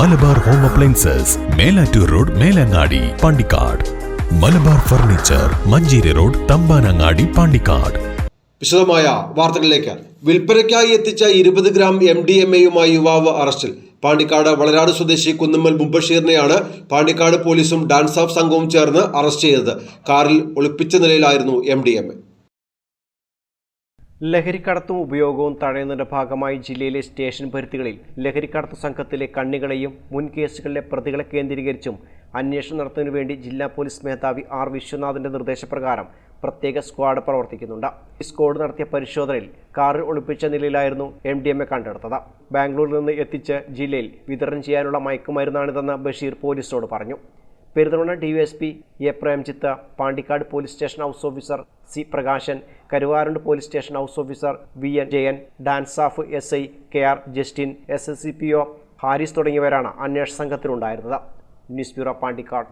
Malabar home appliances Melattur road Melangadi Pandikkad. Malabar furniture Manjeri road Thampanangadi Pandikkad. വിശദമായ വാർത്തകളിലേക്ക്. വിൽപ്പനയ്ക്കായി എത്തിച്ച ഇരുപത് gram M D M എയുമായി യുവാവ് അറസ്റ്റിൽ. പാണ്ടിക്കാട് വളരാട് സ്വദേശി കുന്നുമ്മൽ മുബഷീറിനെയാണ് പാണ്ടിക്കാട് പോലീസും ഡാൻസ് ഓഫ് സംഘവും ചേർന്ന് അറസ്റ്റ് ചെയ്തത്. കാറിൽ ഒളിപ്പിച്ച നിലയിലായിരുന്നു എം ഡി എം എ ലഹരിക്കടത്തും ഉപയോഗവും തടയുന്നതിന്റെ ഭാഗമായി ജില്ലയിലെ സ്റ്റേഷൻ പരിധികളിൽ ലഹരിക്കടത്ത് സംഘത്തിലെ കണ്ണികളെയും മുൻ കേസുകളിലെ പ്രതികളെ കേന്ദ്രീകരിച്ചും അന്വേഷണം നടത്തുന്നതിനു വേണ്ടി ജില്ലാ പോലീസ് മേധാവി ആർ വിശ്വനാഥിന്റെ നിർദ്ദേശപ്രകാരം പ്രത്യേക സ്ക്വാഡ് പ്രവർത്തിക്കുന്നുണ്ട്. ഈ സ്ക്വാഡ് നടത്തിയ പരിശോധനയിൽ കാറിൽ ഒളിപ്പിച്ച നിലയിലായിരുന്നു എം ഡി എം എ കണ്ടെടുത്തത്. ബാംഗ്ലൂരിൽ നിന്ന് എത്തിച്ച് ജില്ലയിൽ വിതരണം ചെയ്യാനുള്ള മയക്കുമരുന്നാണിതെന്ന് ബഷീർ പോലീസോട് പറഞ്ഞു. Perinthalmanna DYSP A Premjith Pandikkad police station house officer C Prakashan Karuvarakundu police station house officer V N Jayan DANSAF S I K R Justin S S C P O Haris തുടങ്ങിയവരാണ് അന്വേഷണ സംഘത്തിലുണ്ടായിരുന്നത്. News bureau Pandikkad.